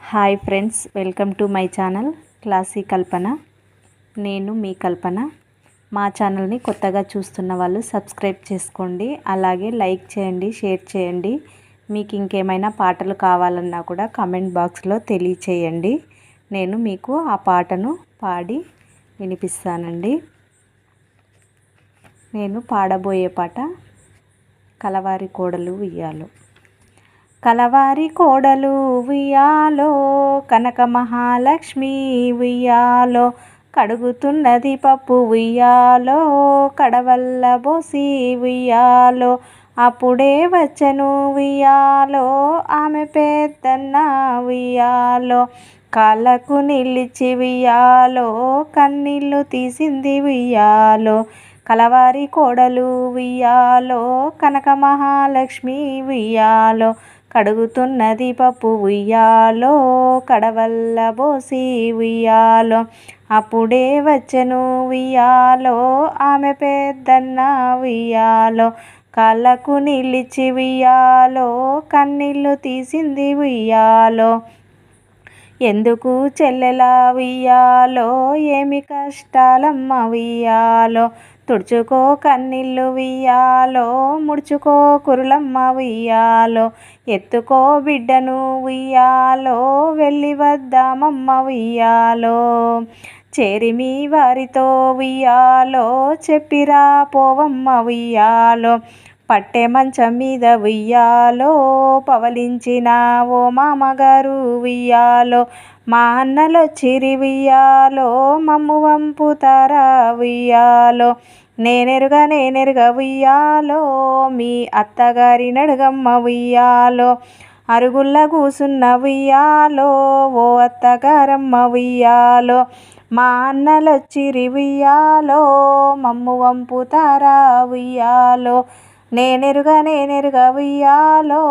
Hi friends welcome to my channel classy Kalpana. నేను మీ కల్పన. మా ఛానల్ని కొత్తగా చూస్తున్న వాళ్ళు సబ్స్క్రైబ్ చేసుకోండి అలాగే లైక్ చేయండి షేర్ చేయండి. మీకు ఇంకేమైనా పాటలు కావాలన్నా కూడా కమెంట్ బాక్స్లో తెలియచేయండి. నేను మీకు ఆ పాటను పాడి వినిపిస్తానండి. నేను పాడబోయే పాట కలవారి కోడలు ఉయ్యాలు. కలవారి కోడలు ఉయ్యాలో కనక మహాలక్ష్మి ఉయ్యాలో కడుగుతున్నది పప్పు ఉయ్యాలో కడవల్ల బోసి ఉయ్యాలో అప్పుడే వచ్చను ఉయ్యాలో ఆమె పెద్దన్న ఉయ్యాలో కాళ్ళకు నిలిచి ఉయ్యాలో కన్నీళ్ళు తీసింది ఉయ్యాలో కలవారి కోడలు ఉయ్యాలో కనక మహాలక్ష్మి ఉయ్యాలో కడుగుతున్నది పప్పు ఉయ్యాలో కడవల్ల బోసి ఉయ్యాలో. అప్పుడే వచ్చెను ఉయ్యాలో ఆమె పెద్దన్న ఉయ్యాలో. కళ్ళకు నిలిచి ఉయ్యాలో కన్నీళ్ళు తీసింది ఉయ్యాలో. ఎందుకు చెల్లెలా ఉయ్యాలో ఏమి కష్టాలమ్మ ఉయ్యాలో తుడుచుకో కన్నీళ్ళు ఉయ్యాలో ముడుచుకో కురులమ్మ ఉయ్యాలో ఎత్తుకో బిడ్డను ఉయ్యాలో వెళ్ళి వద్దామమ్మ ఉయ్యాలో చేరిమి వారితో ఉయ్యాలో చెప్పిరా పోవమ్మ ఉయ్యాలో పట్టె మంచం మీద ఉయ్యాలో పవలించిన ఓ మామగారు ఉయ్యాలో మా అన్నలొచ్చిరి ఉయ్యాలో మమ్ము వంపుతారా ఉయ్యాలో. నేనెరుగా నేనెరుగా ఉయ్యాలో మీ అత్తగారి నడుగమ్మ ఉయ్యాలో. అరుగుల్ల కూసున్న ఉయ్యాలో ఓ అత్తగారమ్మ ఉయ్యాలో. మా అన్నలొచ్చిరి ఉయ్యాలో మమ్ము వంపుతారా ఉయ్యాలో. నేనెరుగా నేనెరుగా ఉయ్యాలో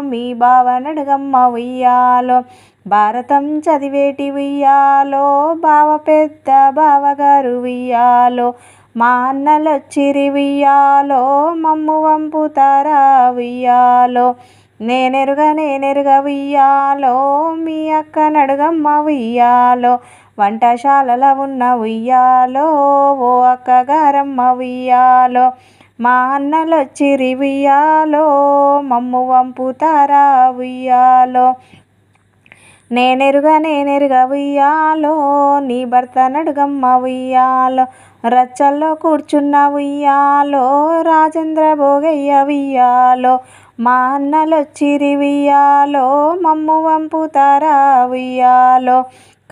మీ బావ నడుగమ్మ ఉయ్యాలో. భారతం చదివేటి ఉయ్యాలో బావ పెద్ద బావగారు ఉయ్యాలో. మా అన్నలొచ్చిరి ఉయ్యాలో మమ్ము వంపుతారా ఉయ్యాలో. నేనెరుగా నేనెరుగా ఉయ్యాలో మీ అక్క నడుగమ్మ ఉయ్యాలో. వంటశాలలో ఉన్న ఉయ్యాలో ఓ అక్కగారమ్మ ఉయ్యాలో. మా అన్నలొచ్చిరి ఉయ్యాలో మమ్ము వంపుతారా ఉయ్యాలో నేనెరుగా నేనెరుగా ఉయ్యాలో నీ భర్త నడుగమ్మ ఉయ్యాలో రచ్చల్లో కూర్చున్న ఉయ్యాలో రాజేంద్ర భోగయ్య ఉయ్యాలో మా అన్నలొచ్చిరి ఉయ్యాలో మమ్ము వంపుతారా ఉయ్యాలో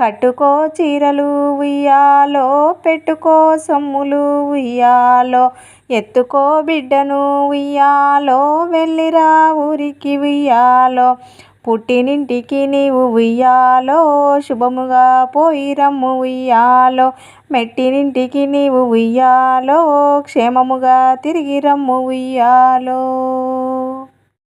కట్టుకో చీరలు ఉయ్యాలో పెట్టుకో సొమ్ములు ఉయ్యాలో ఎత్తుకో బిడ్డను ఉయ్యాలో వెళ్ళిరా ఊరికి ఉయ్యాలో. పుట్టినింటికి నీవు ఉయ్యాలో శుభముగా పోయి రమ్ము ఉయ్యాలో. మెట్టినింటికి నీవు ఉయ్యాలో క్షేమముగా తిరిగి రమ్ము ఉయ్యాలో.